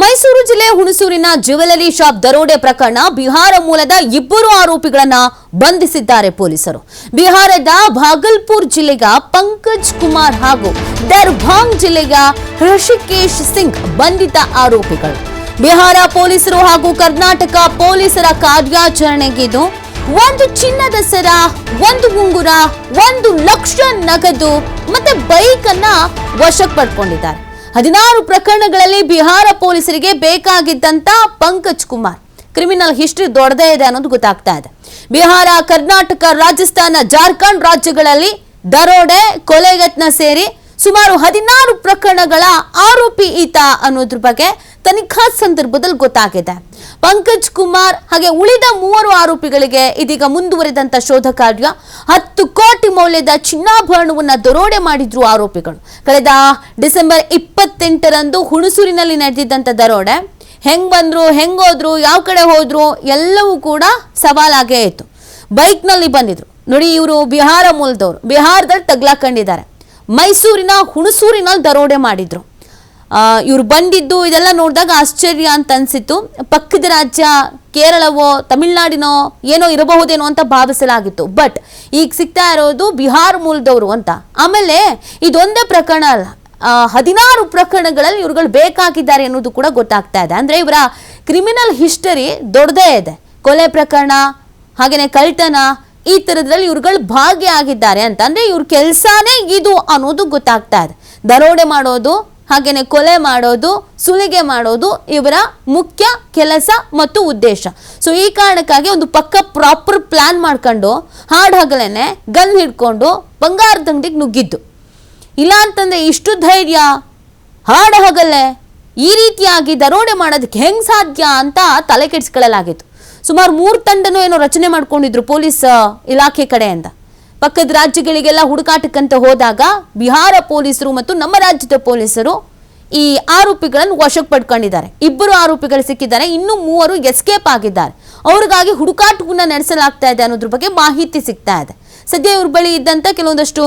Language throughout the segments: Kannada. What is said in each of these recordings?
ಮೈಸೂರು ಜಿಲ್ಲೆ ಹುಣಸೂರಿನ ಜ್ಯುವೆಲರಿ ಶಾಪ್ ದರೋಡೆ ಪ್ರಕರಣ ಬಿಹಾರ ಮೂಲದ ಇಬ್ಬರು ಆರೋಪಿಗಳನ್ನ ಬಂಧಿಸಿದ್ದಾರೆ ಪೊಲೀಸರು. ಬಿಹಾರದ ಭಾಗಲ್ಪುರ್ ಜಿಲ್ಲೆಯ ಪಂಕಜ್ ಕುಮಾರ್ ಹಾಗೂ ದರ್ಭಾಂಗ್ ಜಿಲ್ಲೆಯ ಋಷಿಕೇಶ್ ಸಿಂಗ್ ಬಂಧಿತ ಆರೋಪಿಗಳು. ಬಿಹಾರ ಪೊಲೀಸರು ಹಾಗೂ ಕರ್ನಾಟಕ ಪೊಲೀಸರ ಕಾರ್ಯಾಚರಣೆಗಿದು ಒಂದು ಚಿನ್ನದ ಸರ, ಒಂದು ಉಂಗುರ, ಒಂದು ಲಕ್ಷ ನಗದು ಮತ್ತೆ ಬೈಕ್ ಅನ್ನ ವಶಕ್ಕೆ ಪಡ್ಕೊಂಡಿದ್ದಾರೆ ಹದಿನಾರು ಪ್ರಕರಣಗಳಲ್ಲಿ ಬಿಹಾರ ಪೊಲೀಸರಿಗೆ ಬೇಕಾಗಿದ್ದಂತ ಪಂಕಜ್ ಕುಮಾರ್. ಕ್ರಿಮಿನಲ್ ಹಿಸ್ಟ್ರಿ ದೊಡ್ಡದೇ ಇದೆ ಅನ್ನೋದು ಗೊತ್ತಾಗ್ತಾ ಇದೆ. ಬಿಹಾರ, ಕರ್ನಾಟಕ, ರಾಜಸ್ಥಾನ, ಜಾರ್ಖಂಡ್ ರಾಜ್ಯಗಳಲ್ಲಿ ದರೋಡೆ, ಕೊಲೆಗತ್ನ ಸೇರಿ ಸುಮಾರು ಹದಿನಾರು ಪ್ರಕರಣಗಳ ಆರೋಪಿ ಈತ ಅನ್ನೋದ್ರ ಬಗ್ಗೆ ತನಿಖಾ ಸಂದರ್ಭದಲ್ಲಿ ಗೊತ್ತಾಗಿದೆ. ಪಂಕಜ್ ಕುಮಾರ್ ಹಾಗೆ ಉಳಿದ ಮೂವರು ಆರೋಪಿಗಳಿಗೆ ಇದೀಗ ಮುಂದುವರೆದಂತ ಶೋಧ ಕಾರ್ಯ ಹತ್ತು ಕೋಟಿ ಮೌಲ್ಯದ ಚಿನ್ನಾಭರಣವನ್ನ ದರೋಡೆ ಮಾಡಿದ್ರು ಆರೋಪಿಗಳು. ಕಳೆದ ಡಿಸೆಂಬರ್ ಇಪ್ಪತ್ತೆಂಟರಂದು ಹುಣಸೂರಿನಲ್ಲಿ ನಡೆದಿದ್ದಂಥ ದರೋಡೆ. ಹೆಂಗ್ ಬಂದ್ರು, ಹೆಂಗ್ ಹೋದ್ರು, ಯಾವ ಕಡೆ ಹೋದ್ರು ಎಲ್ಲವೂ ಕೂಡ ಸವಾಲಾಗೇ ಇತ್ತು. ಬೈಕ್ನಲ್ಲಿ ಬಂದಿದ್ರು. ನೋಡಿ ಇವರು ಬಿಹಾರ ಮೂಲದವರು. ಬಿಹಾರದಲ್ಲಿ ತಗ್ಲಾಕೊಂಡಿದ್ದಾರೆ ಮೈಸೂರಿನ ಹುಣಸೂರಿನಲ್ಲಿ ದರೋಡೆ ಮಾಡಿದ್ರು. ಇವ್ರು ಬಂದಿದ್ದು ಇದೆಲ್ಲ ನೋಡಿದಾಗ ಆಶ್ಚರ್ಯ ಅಂತ ಅನ್ಸಿತ್ತು. ಪಕ್ಕದ ರಾಜ್ಯ ಕೇರಳವೋ, ತಮಿಳ್ನಾಡಿನೋ ಏನೋ ಇರಬಹುದೇನೋ ಅಂತ ಭಾವಿಸಲಾಗಿತ್ತು. ಬಟ್ ಈಗ ಸಿಗ್ತಾ ಇರೋದು ಬಿಹಾರ ಮೂಲದವರು ಅಂತ. ಆಮೇಲೆ ಇದೊಂದೇ ಪ್ರಕರಣ ಅಲ್ಲ. ಹದಿನಾರು ಪ್ರಕರಣಗಳಲ್ಲಿ ಇವ್ರುಗಳು ಬೇಕಾಗಿದ್ದಾರೆ ಅನ್ನೋದು ಕೂಡ ಗೊತ್ತಾಗ್ತಾ ಇದೆ. ಅಂದ್ರೆ ಇವರ ಕ್ರಿಮಿನಲ್ ಹಿಸ್ಟರಿ ದೊಡ್ಡದೇ ಇದೆ. ಕೊಲೆ ಪ್ರಕರಣ ಹಾಗೆಯೇ ಕಳ್ತನ ಈ ಥರದ್ರಲ್ಲಿ ಇವ್ರುಗಳು ಭಾಗಿಯಾಗಿದ್ದಾರೆ ಅಂತ. ಅಂದರೆ ಇವ್ರ ಕೆಲಸನೇ ಇದು ಅನ್ನೋದು ಗೊತ್ತಾಗ್ತಾ ಇದೆ. ದರೋಡೆ ಮಾಡೋದು ಹಾಗೇನೆ ಕೊಲೆ ಮಾಡೋದು, ಸುಲಿಗೆ ಮಾಡೋದು ಇವರ ಮುಖ್ಯ ಕೆಲಸ ಮತ್ತು ಉದ್ದೇಶ. ಸೊ ಈ ಕಾರಣಕ್ಕಾಗಿ ಒಂದು ಪಕ್ಕ ಪ್ರಾಪರ್ ಪ್ಲಾನ್ ಮಾಡ್ಕೊಂಡು, ಹಾಡ್ ಹಗಲೇನೆ ಗನ್ ಹಿಡ್ಕೊಂಡು ಬಂಗಾರದ ಅಂಗಡಿಗೆ ನುಗ್ಗಿದ್ದು. ಇಲ್ಲ ಅಂತಂದ್ರೆ ಇಷ್ಟು ಧೈರ್ಯ? ಹಾಡ ಹಗಲೆ, ಈ ರೀತಿಯಾಗಿ ದರೋಡೆ ಮಾಡೋದಕ್ಕೆ ಹೆಂಗ್ ಸಾಧ್ಯ ಅಂತ ತಲೆ ಕೆಡಿಸ್ಕೊಳ್ಳಲಾಗಿತ್ತು. ಸುಮಾರು ಮೂರು ತಂಡನೂ ಏನೋ ರಚನೆ ಮಾಡ್ಕೊಂಡಿದ್ರು ಪೊಲೀಸ್, ಇಲಾಖೆ ಕಡೆಯಿಂದ ಪಕ್ಕದ ರಾಜ್ಯಗಳಿಗೆಲ್ಲ ಹುಡುಕಾಟಕ್ಕಂತ ಹೋದಾಗ ಬಿಹಾರ ಪೊಲೀಸರು ಮತ್ತು ನಮ್ಮ ರಾಜ್ಯದ ಪೊಲೀಸರು ಈ ಆರೋಪಿಗಳನ್ನು ವಶಕ್ಕೆ ಪಡ್ಕೊಂಡಿದ್ದಾರೆ. ಇಬ್ಬರು ಆರೋಪಿಗಳು ಸಿಕ್ಕಿದ್ದಾರೆ. ಇನ್ನು ಮೂವರು ಎಸ್ಕೇಪ್ ಆಗಿದ್ದಾರೆ. ಅವ್ರಿಗಾಗಿ ಹುಡುಕಾಟವನ್ನು ನಡೆಸಲಾಗ್ತಾ ಇದೆ ಅನ್ನೋದ್ರ ಬಗ್ಗೆ ಮಾಹಿತಿ ಸಿಗ್ತಾ ಇದೆ. ಸದ್ಯ ಇವ್ರ ಬಳಿ ಇದ್ದಂಥ ಕೆಲವೊಂದಷ್ಟು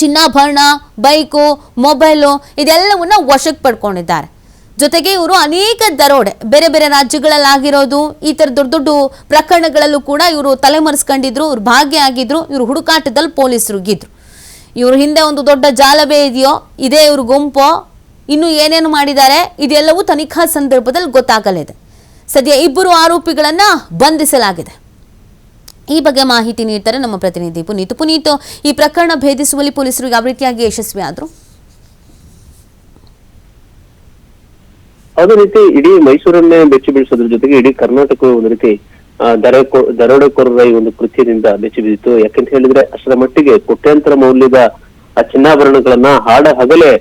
ಚಿನ್ನಾಭರಣ, ಬೈಕು, ಮೊಬೈಲು ಇದೆಲ್ಲವನ್ನ ವಶಕ್ಕೆ ಪಡ್ಕೊಂಡಿದ್ದಾರೆ. ಜೊತೆಗೆ ಇವರು ಅನೇಕ ದರೋಡೆ, ಬೇರೆ ಬೇರೆ ರಾಜ್ಯಗಳಲ್ಲಾಗಿರೋದು, ಈ ಥರ ದೊಡ್ಡ ದೊಡ್ಡ ಪ್ರಕರಣಗಳಲ್ಲೂ ಕೂಡ ಇವರು ತಲೆಮರೆಸ್ಕೊಂಡಿದ್ರು, ಇವ್ರು ಭಾಗಿಯಾಗಿದ್ರು ಇವರು ಹುಡುಕಾಟದಲ್ಲಿ ಪೊಲೀಸರು ಗಿದ್ರು ಇವ್ರ ಹಿಂದೆ ಒಂದು ದೊಡ್ಡ ಜಾಲವೇ ಇದೆಯೋ, ಇದೇ ಇವ್ರ ಗುಂಪೋ ಇನ್ನು ಏನೇನು ಮಾಡಿದ್ದಾರೆ? ಇದೆಲ್ಲವೂ ತನಿಖಾ ಸಂದರ್ಭದಲ್ಲಿ ಗೊತ್ತಾಗಲಿದೆ. ಸದ್ಯ ಇಬ್ಬರು ಆರೋಪಿಗಳನ್ನು ಬಂಧಿಸಲಾಗಿದೆ. ಈ ಬಗ್ಗೆ ಮಾಹಿತಿ ನೀಡ್ತಾರೆ ನಮ್ಮ ಪ್ರತಿನಿಧಿ ಪುನೀತ್. ಪುನೀತ್, ಈ ಪ್ರಕರಣ ಭೇದಿಸುವಲ್ಲಿ ಪೊಲೀಸರು ಯಾವ ರೀತಿಯಾಗಿ ಯಶಸ್ವಿ ಆದ್ರು? ಅದೇ ರೀತಿ ಇಡೀ ಮೈಸೂರನ್ನೇ ಬೆಚ್ಚಿ ಬೀಳಿಸೋದ್ರ ಜೊತೆಗೆ ಇಡೀ ಕರ್ನಾಟಕ ಒಂದು ರೀತಿ ದರೋಡೆಕೋರರ ಈ ಒಂದು ಕೃತ್ಯದಿಂದ ಬೆಚ್ಚಿ ಬಿದ್ದಿತ್ತು ಯಾಕಂತ ಹೇಳಿದ್ರೆ ಅಷ್ಟರ ಮಟ್ಟಿಗೆ ಕೋಟ್ಯಾಂತರ ಮೌಲ್ಯದ ಚಿನ್ನಾಭರಣಗಳನ್ನ ಹಾಡ ಹಗಲೇ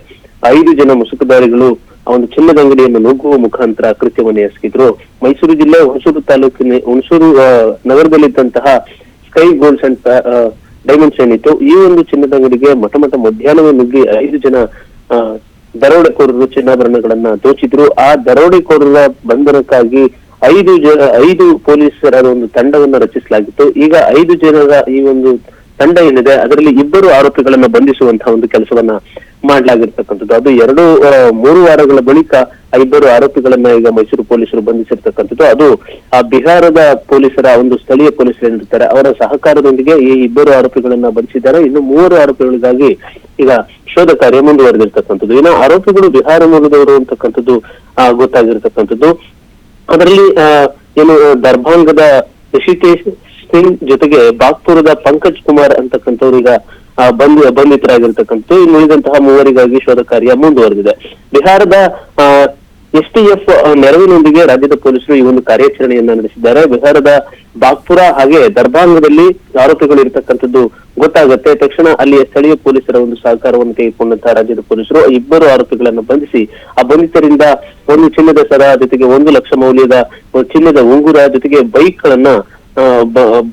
ಐದು ಜನ ಮುಸುಕುದಾರಿಗಳು ಆ ಒಂದು ಚಿನ್ನದ ಅಂಗಡಿಯನ್ನು ನುಗ್ಗುವ ಮುಖಾಂತರ ಕೃತ್ಯವನ್ನು ಎಸಗಿದ್ರು. ಮೈಸೂರು ಜಿಲ್ಲೆ ಹುಣಸೂರು ತಾಲೂಕಿನ, ಹುಣಸೂರು ನಗರದಲ್ಲಿದ್ದಂತಹ ಸ್ಕೈ ಗೋಲ್ಡ್ಸ್ ಅಂಡ್ ಡೈಮಂಡ್ಸ್ ಏನಿತ್ತು, ಈ ಒಂದು ಚಿನ್ನದ ಅಂಗಡಿಗೆ ಮಠ ಮಠ ಮಧ್ಯಾಹ್ನವೇ ನುಗ್ಗಿ ಐದು ಜನ ದರೋಡೆಕೋರರು ಚಿನ್ನಾಭರಣಗಳನ್ನ ದೋಚಿದ್ರು. ಆ ದರೋಡೆಕೋರರ ಬಂಧನಕ್ಕಾಗಿ ಐದು ಜನ ಐದು ಪೊಲೀಸರ ಒಂದು ತಂಡವನ್ನು ರಚಿಸಲಾಗಿತ್ತು. ಈಗ ಐದು ಜನರ ಈ ಒಂದು ತಂಡ ಏನಿದೆ, ಅದರಲ್ಲಿ ಇಬ್ಬರು ಆರೋಪಿಗಳನ್ನ ಬಂಧಿಸುವಂತಹ ಒಂದು ಕೆಲಸವನ್ನ ಮಾಡಲಾಗಿರ್ತಕ್ಕಂಥದ್ದು. ಅದು ಎರಡು ಮೂರು ವಾರಗಳ ಬಳಿಕ ಆ ಇಬ್ಬರು ಆರೋಪಿಗಳನ್ನ ಈಗ ಮೈಸೂರು ಪೊಲೀಸರು ಬಂಧಿಸಿರ್ತಕ್ಕಂಥದ್ದು. ಅದು ಆ ಬಿಹಾರದ ಪೊಲೀಸರ ಒಂದು ಸ್ಥಳೀಯ ಪೊಲೀಸರು ಏನಿರ್ತಾರೆ, ಅವರ ಸಹಕಾರದೊಂದಿಗೆ ಈ ಇಬ್ಬರು ಆರೋಪಿಗಳನ್ನ ಬಂಧಿಸಿದ್ದಾರೆ. ಇನ್ನು ಮೂವರು ಆರೋಪಿಗಳಿಗಾಗಿ ಈಗ ಶೋಧ ಕಾರ್ಯ ಮುಂದುವರೆದಿರ್ತಕ್ಕಂಥದ್ದು. ಇನ್ನು ಆರೋಪಿಗಳು ಬಿಹಾರ ಮೂಲದವರು ಅಂತಕ್ಕಂಥದ್ದು ಗೊತ್ತಾಗಿರ್ತಕ್ಕಂಥದ್ದು. ಅದರಲ್ಲಿ ಏನು, ದರ್ಭಾಂಗದ ಋಷಿಕೇಶ್ ಸಿಂಗ್ ಜೊತೆಗೆ ಬಾಗ್ಪುರದ ಪಂಕಜ್ ಕುಮಾರ್ ಅಂತಕ್ಕಂಥವ್ರು ಈಗ ಬಂಧು, ಬಂಧಿತರಾಗಿರ್ತಕ್ಕಂಥದ್ದು. ಇನ್ನು ಉಳಿದಂತಹ ಮೂವರಿಗಾಗಿ ಶೋಧ ಕಾರ್ಯ ಮುಂದುವರೆದಿದೆ. ಬಿಹಾರದ ಎಸ್ ಟಿ ಎಫ್ ನೆರವಿನೊಂದಿಗೆ ರಾಜ್ಯದ ಪೊಲೀಸರು ಈ ಒಂದು ಕಾರ್ಯಾಚರಣೆಯನ್ನ ನಡೆಸಿದ್ದಾರೆ. ಬಿಹಾರದ ಬಾಗ್ಪುರ ಹಾಗೆ ದರ್ಭಾಂಗದಲ್ಲಿ ಆರೋಪಿಗಳು ಇರತಕ್ಕಂಥದ್ದು ಗೊತ್ತಾಗುತ್ತೆ. ತಕ್ಷಣ ಅಲ್ಲಿಯ ಸ್ಥಳೀಯ ಪೊಲೀಸರ ಒಂದು ಸಹಕಾರವನ್ನು ತೆಗೆದುಕೊಂಡಂತಹ ರಾಜ್ಯದ ಪೊಲೀಸರು ಇಬ್ಬರು ಆರೋಪಿಗಳನ್ನು ಬಂಧಿಸಿ, ಆ ಬಂಧಿತರಿಂದ ಒಂದು ಚಿನ್ನದ ಸರ ಜೊತೆಗೆ ಒಂದು ಲಕ್ಷ ಮೌಲ್ಯದ ಚಿನ್ನದ ಉಂಗುರ ಜೊತೆಗೆ ಬೈಕ್ ಗಳನ್ನ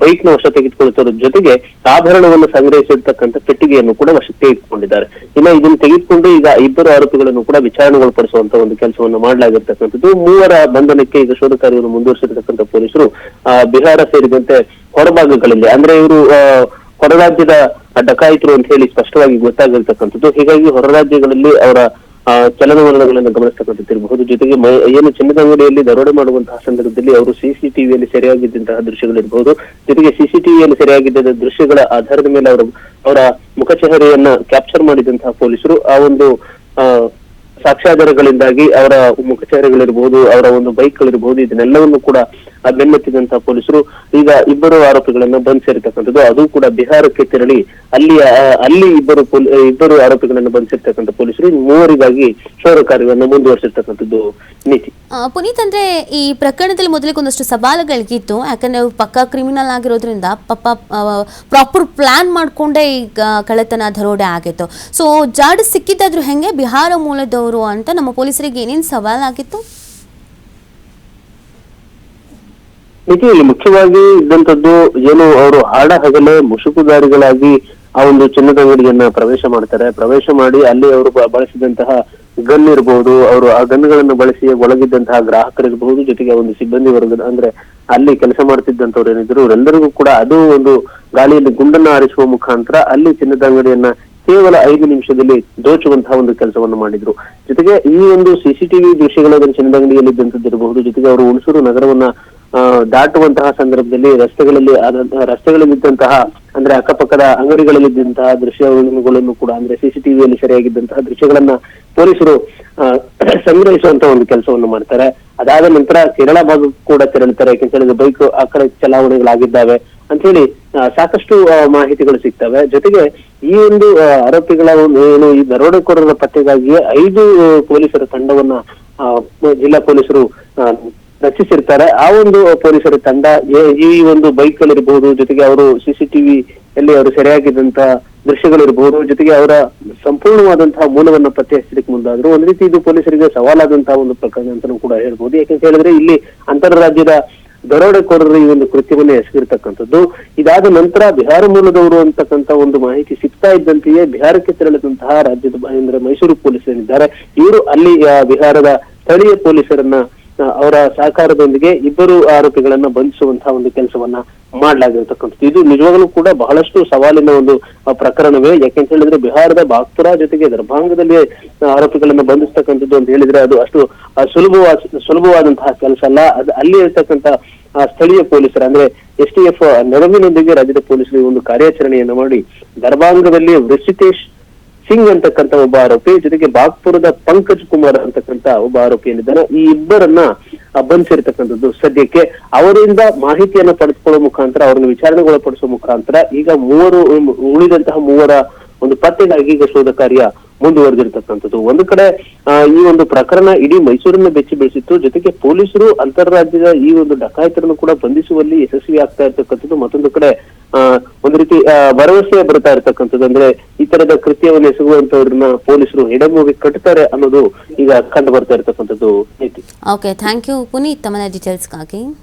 ಬೈಕ್ನ ವಶ ತೆಗೆದುಕೊಳ್ಳುವುದರ ಜೊತೆಗೆ ಆಭರಣವನ್ನು ಸಂಗ್ರಹಿಸಿರ್ತಕ್ಕಂಥ ಪೆಟ್ಟಿಗೆಯನ್ನು ಕೂಡ ವಶಕ್ಕೆ ತೆಗೆದುಕೊಂಡಿದ್ದಾರೆ. ಇನ್ನು ಇದನ್ನು ತೆಗೆದುಕೊಂಡು ಈಗ ಇಬ್ಬರು ಆರೋಪಿಗಳನ್ನು ಕೂಡ ವಿಚಾರಣೆಗೊಳಪಡಿಸುವಂತ ಒಂದು ಕೆಲಸವನ್ನು ಮಾಡಲಾಗಿರ್ತಕ್ಕಂಥದ್ದು. ಮೂವರ ಬಂಧನಕ್ಕೆ ಈಗ ಶೋಧ ಕಾರ್ಯವನ್ನು ಮುಂದುವರಿಸಿರ್ತಕ್ಕಂಥ ಪೊಲೀಸರು ಬಿಹಾರ ಸೇರಿದಂತೆ ಹೊರಭಾಗಗಳಲ್ಲಿ ಅಂದ್ರೆ ಇವರು ಹೊರ ರಾಜ್ಯದ ಡಕಾಯಿತರು ಅಂತ ಹೇಳಿ ಸ್ಪಷ್ಟವಾಗಿ ಗೊತ್ತಾಗಿರ್ತಕ್ಕಂಥದ್ದು. ಹೀಗಾಗಿ ಹೊರ ರಾಜ್ಯಗಳಲ್ಲಿ ಅವರ ಚಲನವಲನಗಳನ್ನು ಗಮನಿಸ್ತಕ್ಕಂಥದ್ದಿರಬಹುದು ಜೊತೆಗೆ ಏನು ಚಿನ್ನದ ಅಂಗಡಿಯಲ್ಲಿ ದರೋಡೆ ಮಾಡುವಂತಹ ಸಂದರ್ಭದಲ್ಲಿ ಅವರು ಸಿಸಿಟಿವಿಯಲ್ಲಿ ಸೆರೆಯಾಗಿದ್ದಂತಹ ದೃಶ್ಯಗಳಿರಬಹುದು. ಜೊತೆಗೆ ಸಿಸಿಟಿವಿಯಲ್ಲಿ ಸೆರೆಯಾಗಿದ್ದ ದೃಶ್ಯಗಳ ಆಧಾರದ ಮೇಲೆ ಅವರು ಅವರ ಮುಖಚಹರೆಯನ್ನ ಕ್ಯಾಪ್ಚರ್ ಮಾಡಿದಂತಹ ಪೊಲೀಸರು ಆ ಒಂದು ಆ ಸಾಕ್ಷ್ಯಾಧಾರಗಳಿಂದಾಗಿ ಅವರ ಮುಖಚಹರೆಗಳಿರಬಹುದು ಅವರ ಒಂದು ಬೈಕ್ಗಳಿರಬಹುದು ಇದನ್ನೆಲ್ಲವನ್ನು ಕೂಡ ಆ, ಬೆನ್ನತ್ತಿದಂತಹ ಪೊಲೀಸರು ಈಗ ಇಬ್ಬರು ಆರೋಪಿಗಳನ್ನು ಬಂಧಿಸಿರ್ತಕ್ಕಂಥದ್ದು ಅದು ಕೂಡ ಬಿಹಾರಕ್ಕೆ ತೆರಳಿ ಅಲ್ಲಿ ಅಲ್ಲಿ ಇಬ್ಬರು ಇಬ್ಬರು ಆರೋಪಿಗಳನ್ನು ಬಂಧಿಸಿರ್ತಕ್ಕಂಥ ಪೊಲೀಸರು ಮೂವರಿಗಾಗಿ ಶೋಧ ಕಾರ್ಯವನ್ನು ಮುಂದುವರಿಸಿರ್ತಕ್ಕಂಥದ್ದು ನೀತಿ. ಪುನೀತ್ ಅಂದ್ರೆ ಈ ಪ್ರಕರಣದಲ್ಲಿ ಮೊದಲಿಗೆ ಒಂದಷ್ಟು ಸವಾಲುಗಳಿಗಿತ್ತು. ಯಾಕಂದ್ರೆ ಪಕ್ಕಾ ಕ್ರಿಮಿನಲ್ ಆಗಿರೋದ್ರಿಂದ ಪಪ್ಪ ಪ್ರಾಪರ್ ಪ್ಲಾನ್ ಮಾಡ್ಕೊಂಡೇ ಈಗ ಕಳೆತನ ದರೋಡೆ ಆಗಿತ್ತು. ಸೊ ಜಾಡ್ ಸಿಕ್ಕಿದ್ದಾದ್ರೂ ಹೆಂಗೆ? ಬಿಹಾರ ಮೂಲದವರು ಅಂತ ನಮ್ಮ ಪೊಲೀಸರಿಗೆ ಏನೇನು ಸವಾಲಾಗಿತ್ತು? ನೀತಿ ಇಲ್ಲಿ ಮುಖ್ಯವಾಗಿ ಇದ್ದಂಥದ್ದು ಏನು ಅವರು ಹಾಡ ಹಗಲೇ ಮುಸುಕುದಾರಿಗಳಾಗಿ ಆ ಒಂದು ಚಿನ್ನದ ಅಂಗಡಿಯನ್ನ ಪ್ರವೇಶ ಮಾಡ್ತಾರೆ. ಪ್ರವೇಶ ಮಾಡಿ ಅಲ್ಲಿ ಅವರು ಬಳಸಿದಂತಹ ಗನ್ ಇರಬಹುದು ಅವರು ಆ ಗನ್ಗಳನ್ನು ಬಳಸಿ ಒಳಗಿದ್ದಂತಹ ಗ್ರಾಹಕರಿರಬಹುದು ಜೊತೆಗೆ ಒಂದು ಸಿಬ್ಬಂದಿ ವರ್ಗದ ಅಂದ್ರೆ ಅಲ್ಲಿ ಕೆಲಸ ಮಾಡ್ತಿದ್ದಂಥವ್ರು ಏನಿದ್ರು ಎಲ್ಲರಿಗೂ ಕೂಡ ಅದು ಒಂದು ಗಾಳಿಯಲ್ಲಿ ಗುಂಡನ್ನ ಆರಿಸುವ ಮುಖಾಂತರ ಅಲ್ಲಿ ಚಿನ್ನದ ಅಂಗಡಿಯನ್ನ ಕೇವಲ ಐದು ನಿಮಿಷದಲ್ಲಿ ದೋಚುವಂತಹ ಒಂದು ಕೆಲಸವನ್ನು ಮಾಡಿದ್ರು. ಜೊತೆಗೆ ಈ ಒಂದು ಸಿಸಿಟಿವಿ ದೃಶ್ಯಗಳ ಚಿನ್ನದ ಅಂಗಡಿಯಲ್ಲಿ ಇದ್ದಂತದ್ದಿರಬಹುದು ಜೊತೆಗೆ ಅವರು ಹುಣಸೂರು ನಗರವನ್ನ ದಾಟುವಂತಹ ಸಂದರ್ಭದಲ್ಲಿ ರಸ್ತೆಗಳಲ್ಲಿ ರಸ್ತೆಗಳಲ್ಲಿದ್ದಂತಹ ಅಂದ್ರೆ ಅಕ್ಕಪಕ್ಕದ ಅಂಗಡಿಗಳಲ್ಲಿದ್ದಂತಹ ದೃಶ್ಯಗಳನ್ನು ಕೂಡ ಅಂದ್ರೆ ಸಿಸಿಟಿವಿಯಲ್ಲಿ ಸರಿಯಾಗಿದ್ದಂತಹ ದೃಶ್ಯಗಳನ್ನ ಪೊಲೀಸರು ಆ, ಸಂಗ್ರಹಿಸುವಂತ ಒಂದು ಕೆಲಸವನ್ನು ಮಾಡ್ತಾರೆ. ಅದಾದ ನಂತರ ಕೇರಳ ಭಾಗ ಕೂಡ ತೆರಳುತ್ತಾರೆ. ಯಾಕೆಂತ ಹೇಳಿದ್ರೆ ಬೈಕ್ ಆ ಕಡೆ ಚಲಾವಣೆಗಳಾಗಿದ್ದಾವೆ ಅಂತ ಹೇಳಿ ಸಾಕಷ್ಟು ಮಾಹಿತಿಗಳು ಸಿಗ್ತವೆ. ಜೊತೆಗೆ ಈ ಒಂದು ಆರೋಪಿಗಳ ಏನು ಈ ದರೋಡೆಕೋರರ ಪತ್ತೆಗಾಗಿ ಐದು ಪೊಲೀಸರ ತಂಡವನ್ನ ಜಿಲ್ಲಾ ಪೊಲೀಸರು ರಚಿಸಿರ್ತಾರೆ. ಆ ಒಂದು ಪೊಲೀಸರ ತಂಡ ಈ ಒಂದು ಬೈಕ್ ಗಳಿರಬಹುದು ಜೊತೆಗೆ ಅವರು ಸಿಸಿಟಿವಿ ಅಲ್ಲಿ ಅವರು ಸೆರೆಯಾಗಿದ್ದಂತ ದೃಶ್ಯಗಳಿರಬಹುದು ಜೊತೆಗೆ ಅವರ ಸಂಪೂರ್ಣವಾದಂತಹ ಮೂಲವನ್ನು ಪತ್ತೆ ಹಚ್ಚಲಿಕ್ಕೆ ಮುಂದಾದ್ರು. ಒಂದ್ ರೀತಿ ಇದು ಪೊಲೀಸರಿಗೆ ಸವಾಲಾದಂತಹ ಒಂದು ಪ್ರಕರಣ ಅಂತಾನೂ ಕೂಡ ಹೇಳ್ಬೋದು. ಯಾಕಂತ ಹೇಳಿದ್ರೆ ಇಲ್ಲಿ ಅಂತಾರಾಜ್ಯದ ದರೋಡೆಕೋರರು ಈ ಒಂದು ಕೃತ್ಯವನ್ನು ಎಸಗಿರ್ತಕ್ಕಂಥದ್ದು. ಇದಾದ ನಂತರ ಬಿಹಾರ ಮೂಲದವರು ಅಂತಕ್ಕಂಥ ಒಂದು ಮಾಹಿತಿ ಸಿಗ್ತಾ ಇದ್ದಂತೆಯೇ ಬಿಹಾರಕ್ಕೆ ತೆರಳಿದಂತಹ ರಾಜ್ಯದ ಅಂದ್ರೆ ಮೈಸೂರು ಪೊಲೀಸರಿದ್ದಾರೆ ಇವರು ಅಲ್ಲಿ ಬಿಹಾರದ ಸ್ಥಳೀಯ ಪೊಲೀಸರನ್ನ ಅವರ ಸಹಕಾರದೊಂದಿಗೆ ಇಬ್ಬರು ಆರೋಪಿಗಳನ್ನ ಬಂಧಿಸುವಂತಹ ಒಂದು ಕೆಲಸವನ್ನ ಮಾಡಲಾಗಿರ್ತಕ್ಕಂಥದ್ದು. ಇದು ನಿಜವಾಗಲೂ ಕೂಡ ಬಹಳಷ್ಟು ಸವಾಲಿನ ಒಂದು ಪ್ರಕರಣವೇ. ಯಾಕೆಂತ ಹೇಳಿದ್ರೆ ಬಿಹಾರದ ಬಾಗ್ಪುರ ಜೊತೆಗೆ ದರ್ಭಾಂಗದಲ್ಲಿ ಆರೋಪಿಗಳನ್ನ ಬಂಧಿಸ್ತಕ್ಕಂಥದ್ದು ಅಂತ ಹೇಳಿದ್ರೆ ಅದು ಅಷ್ಟು ಸುಲಭವಾದ ಸುಲಭವಾದಂತಹ ಕೆಲಸ ಅಲ್ಲ. ಅದು ಅಲ್ಲಿ ಇರ್ತಕ್ಕಂಥ ಸ್ಥಳೀಯ ಪೊಲೀಸರ, ಅಂದ್ರೆ ಎಸ್ ಟಿ ಎಫ್ ನೆರವಿನೊಂದಿಗೆ ರಾಜ್ಯದ ಪೊಲೀಸರು ಒಂದು ಕಾರ್ಯಾಚರಣೆಯನ್ನು ಮಾಡಿ, ದರ್ಭಾಂಗದಲ್ಲಿ ವೃಷಿತೇಶ್ ಸಿಂಗ್ ಅಂತಕ್ಕಂತ ಒಬ್ಬ ಆರೋಪಿ, ಜೊತೆಗೆ ಬಾಗ್ಪುರದ ಪಂಕಜ್ ಕುಮಾರ್ ಅಂತಕ್ಕಂತ ಒಬ್ಬ ಆರೋಪಿ ಏನಿದ್ದಾನೆ, ಈ ಇಬ್ಬರನ್ನ ಬಂಧಿಸಿರ್ತಕ್ಕಂಥದ್ದು. ಸದ್ಯಕ್ಕೆ ಅವರಿಂದ ಮಾಹಿತಿಯನ್ನ ಪಡೆದುಕೊಳ್ಳುವ ಮುಖಾಂತರ, ಅವರನ್ನು ವಿಚಾರಣೆಗೊಳಪಡಿಸುವ ಮುಖಾಂತರ ಈಗ ಮೂವರು ಉಳಿದಂತಹ ಮೂವರ ಒಂದು ಪತ್ತೆಗಾಗಿ ಈಗ ಶೋಧ ಕಾರ್ಯ ಮುಂದುವರೆದಿರ್ತಕ್ಕಂಥದ್ದು. ಒಂದು ಕಡೆ ಈ ಒಂದು ಪ್ರಕರಣ ಇಡೀ ಮೈಸೂರನ್ನ ಬೆಚ್ಚಿ ಬೆಳೆಸಿತ್ತು. ಜೊತೆಗೆ ಪೊಲೀಸರು ಅಂತಾರಾಜ್ಯದ ಈ ಒಂದು ಡಕಾಯಿತರನ್ನು ಕೂಡ ಬಂಧಿಸುವಲ್ಲಿ ಯಶಸ್ವಿ ಆಗ್ತಾ ಇರ್ತಕ್ಕಂಥದ್ದು. ಮತ್ತೊಂದು ಕಡೆ ಒಂದು ರೀತಿ ಭರವಸೆ ಬರ್ತಾ ಇರ್ತಕ್ಕಂಥದ್ದು. ಅಂದ್ರೆ ಈ ತರದ ಕೃತ್ಯವನ್ನು ಎಸಗುವಂತವ್ರನ್ನ ಪೊಲೀಸರು ಎಡಮೂಗಿ ಕಟ್ತಾರೆ ಅನ್ನೋದು ಈಗ ಕಂಡು ಬರ್ತಾ ಇರ್ತಕ್ಕಂಥದ್ದು ಓಕೆ ಥ್ಯಾಂಕ್ ಯು ಪುನೀತ್ ತಮ್ಮ ಡೀಟೇಲ್ಸ್ಗಾಗಿ